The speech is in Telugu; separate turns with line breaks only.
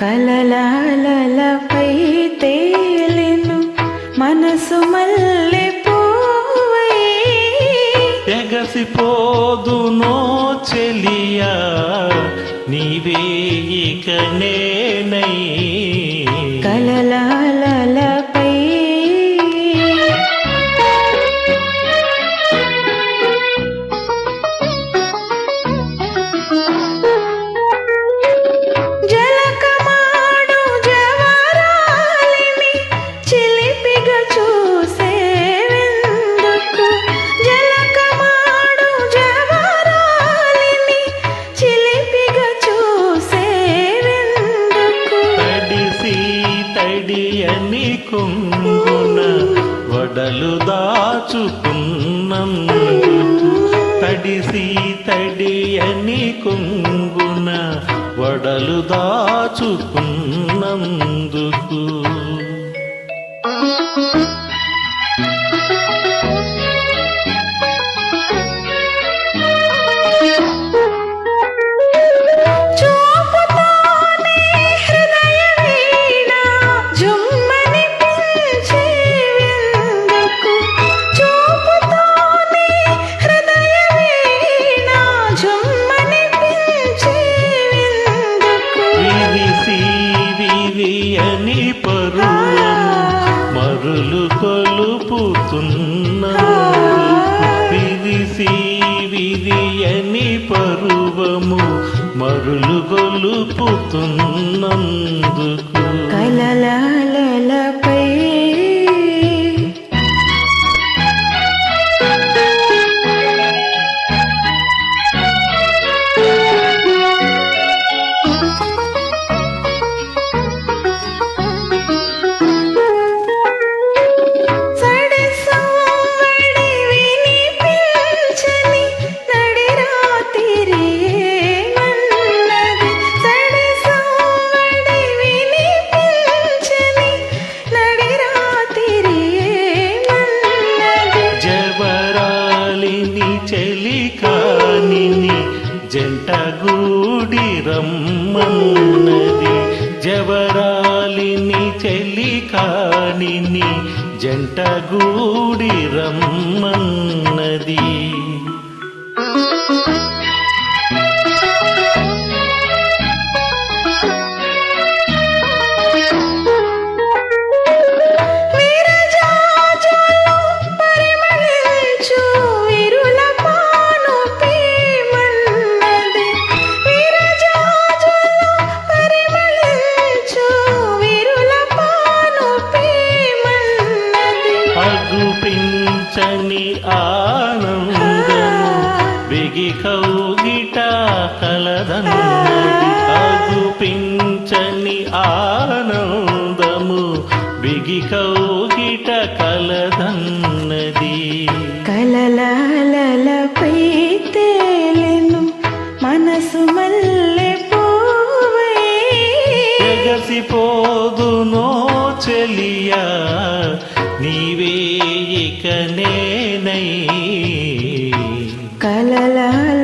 కలలాలపై తేలెను మనసు మల్లె పూవై
ఎగసిపోదునో చెలియా నీవే ఇక నేనై.
కలలాలపై
అని కొంగున వడలు దాచుకున్నందుకు తడిసి తడియని కొంగున వడలు దాచుకున్నందుకు. విరి అని మరులు కొలుపుతున్నందుకు విదిసి విదియని అని పరువము మరులు గొలుపుతున్నందుకు కలలా జంట గూడి రమ్మన్నది. జవరాలిని చెలికానిని జంట గూడి రమ్మన్నది. బిగి కౌగిట కలదన్నది అగుపించని ఆనందము. బిగి కౌగిట కలదన్నది.
కలలాలపై తేలెను మనసు మల్లె పూవై
ఎగసిపోదునో చెలియా నీవే ఇక నేనై. కలలాల